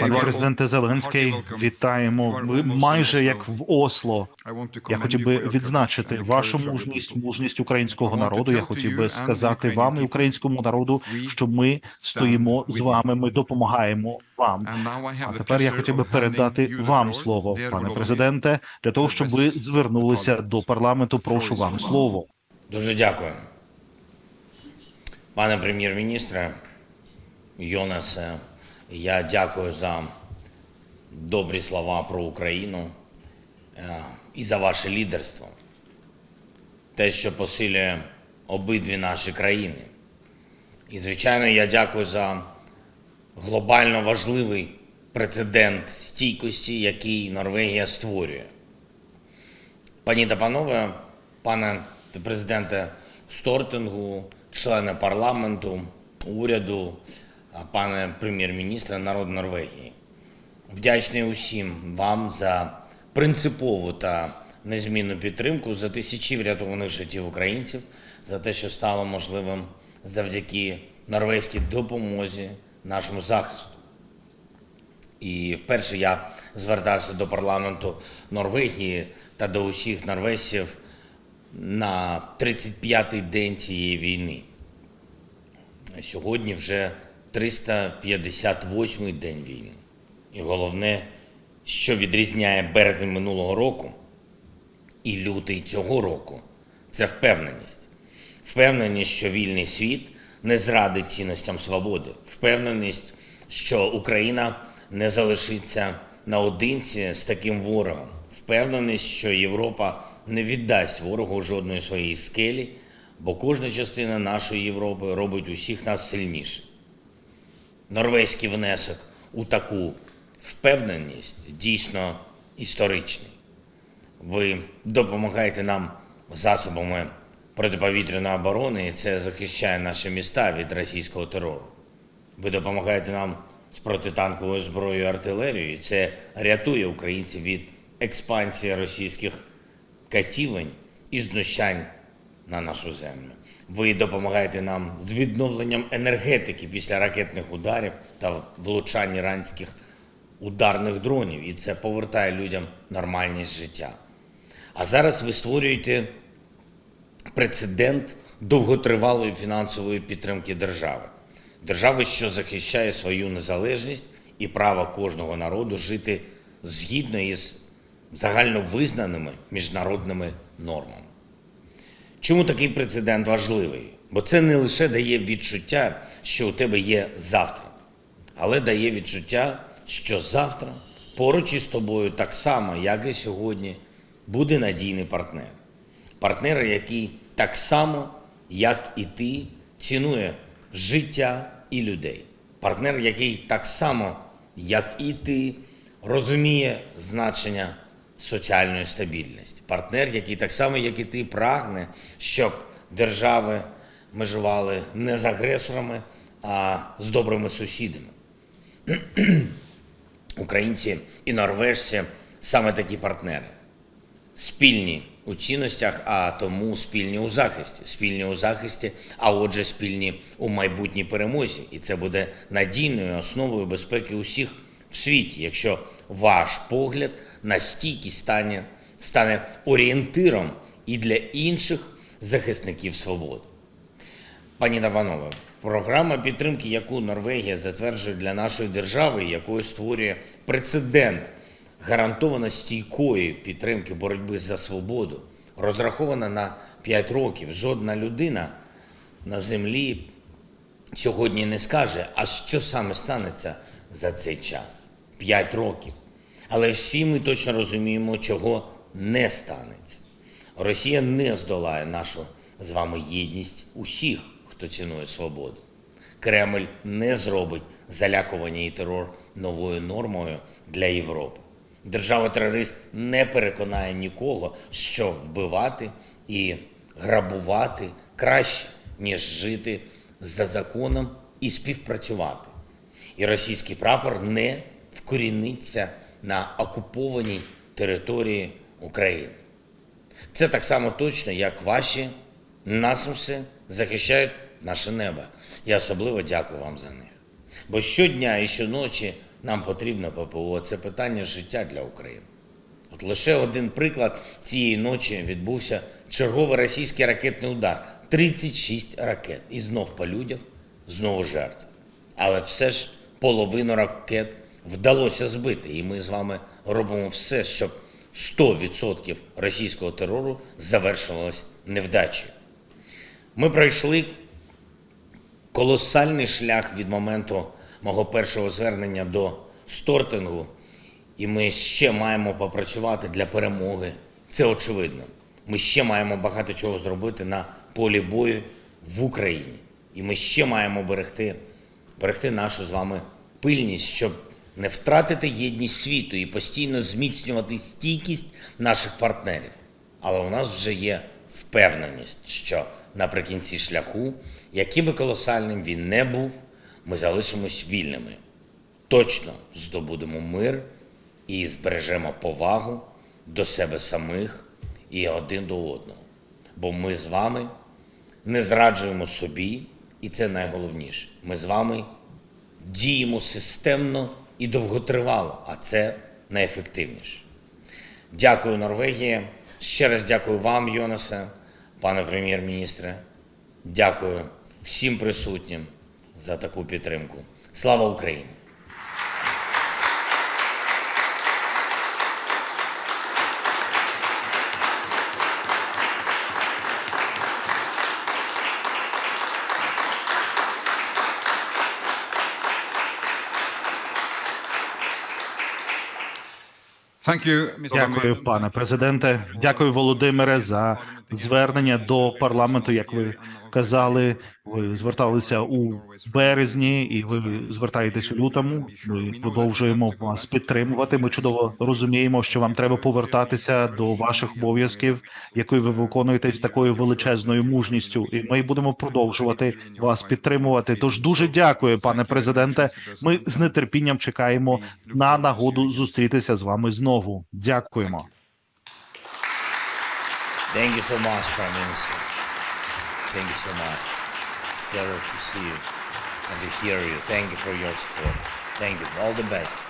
Пане президенте Зеленський, вітаємо. Ви майже як в Осло. Я хотів би відзначити вашу мужність, мужність українського народу. Я хотів би сказати вам і українському народу, що ми стоїмо з вами. Ми допомагаємо вам. А тепер я хотів би передати вам слово, пане президенте, для того, щоб ви звернулися до парламенту. Прошу вам слово. Дуже дякую. Пане прем'єр-міністре Йонасе, я дякую за добрі слова про Україну е, і за ваше лідерство. Те, що посилює обидві наші країни. І, звичайно, я дякую за глобально важливий прецедент стійкості, який Норвегія створює. Пані та панове, пане президенте Стортингу, члени парламенту, уряду, пане прем'єр-міністре народ Норвегії. Вдячний усім вам за принципову та незмінну підтримку, за тисячі врятованих життів українців, за те, що стало можливим завдяки норвезькій допомозі нашому захисту. І вперше я звертався до парламенту Норвегії та до усіх норвежців на 35-й день цієї війни. Сьогодні вже 358-й день війни. І головне, що відрізняє березень минулого року і лютий цього року, це впевненість. Впевненість, що вільний світ не зрадить цінностям свободи. Впевненість, що Україна не залишиться наодинці з таким ворогом. Впевненість, що Європа не віддасть ворогу жодної своєї скелі, бо кожна частина нашої Європи робить усіх нас сильніше. Норвезький внесок у таку впевненість дійсно історичний. Ви допомагаєте нам засобами протиповітряної оборони, і це захищає наші міста від російського терору. Ви допомагаєте нам з протитанковою зброєю і артилерією, і це рятує українців від експансії російських катівень і знущань на нашу землю. Ви допомагаєте нам з відновленням енергетики після ракетних ударів та влучань іранських ударних дронів, і це повертає людям нормальність життя. А зараз ви створюєте прецедент довготривалої фінансової підтримки держави. Держави, що захищає свою незалежність і право кожного народу жити згідно із загальновизнаними міжнародними нормами. Чому такий прецедент важливий? Бо це не лише дає відчуття, що у тебе є завтра, але дає відчуття, що завтра поруч із тобою так само, як і сьогодні, буде надійний партнер. Партнер, який так само, як і ти, цінує життя і людей. Партнер, який так само, як і ти, розуміє значення соціальної стабільності. Партнер, який так само, як і ти, прагне, щоб держави межували не з агресорами, а з добрими сусідами. Українці і норвежці саме такі партнери. Спільні у цінностях, а тому спільні у захисті. Спільні у захисті, а отже, спільні у майбутній перемозі. І це буде надійною основою безпеки усіх світі, якщо ваш погляд на стане, стане орієнтиром і для інших захисників свободи. Пані та панове, програма підтримки, яку Норвегія затверджує для нашої держави, якою створює прецедент гарантовано стійкої підтримки боротьби за свободу, розрахована на 5 років. Жодна людина на землі сьогодні не скаже, а що саме станеться за цей час 5 років. Але всі ми точно розуміємо, чого не станеться. Росія не здолає нашу з вами єдність усіх, хто цінує свободу. Кремль не зробить залякування і терор новою нормою для Європи. Держава-терорист не переконає нікого, що вбивати і грабувати краще, ніж жити за законом і співпрацювати. І російський прапор не вкоріниться на окупованій території України. Це так само точно, як ваші насамси захищають наше небо. Я особливо дякую вам за них. Бо щодня і щоночі нам потрібно ППО. Це питання життя для України. От лише один приклад цієї ночі відбувся черговий російський ракетний удар. 36 ракет. І знов по людях, знову жертв. Але все ж половину ракет вдалося збити. І ми з вами робимо все, щоб 100% російського терору завершилось невдачею. Ми пройшли колосальний шлях від моменту мого першого звернення до стортингу, і ми ще маємо попрацювати для перемоги. Це очевидно. Ми ще маємо багато чого зробити на полі бою в Україні. І ми ще маємо берегти, берегти нашу з вами пильність, щоб не втратити єдність світу і постійно зміцнювати стійкість наших партнерів. Але у нас вже є впевненість, що наприкінці шляху, яким би колосальним він не був, ми залишимось вільними. Точно здобудемо мир і збережемо повагу до себе самих і один до одного. Бо ми з вами не зраджуємо собі, і це найголовніше. Ми з вами діємо системно і довготривало, а це найефективніше. Дякую, Норвегії. Ще раз дякую вам, Йонасе, пане прем'єр-міністре. Дякую всім присутнім за таку підтримку. Слава Україні! Дякую, пане президенте. Дякую, Володимире, за звернення до парламенту. Як ви казали, ви зверталися у березні, і ви звертаєтесь у лютому. Ми продовжуємо вас підтримувати. Ми чудово розуміємо, що вам треба повертатися до ваших обов'язків, які ви виконуєте з такою величезною мужністю. І ми будемо продовжувати вас підтримувати. Тож дуже дякую, пане президенте. Ми з нетерпінням чекаємо на нагоду зустрітися з вами знову. Дякуємо. Thank you so much, Prime Minister. Thank you so much. It's Pleasure to see you and to hear you. Thank you for your support. Thank you. All the best.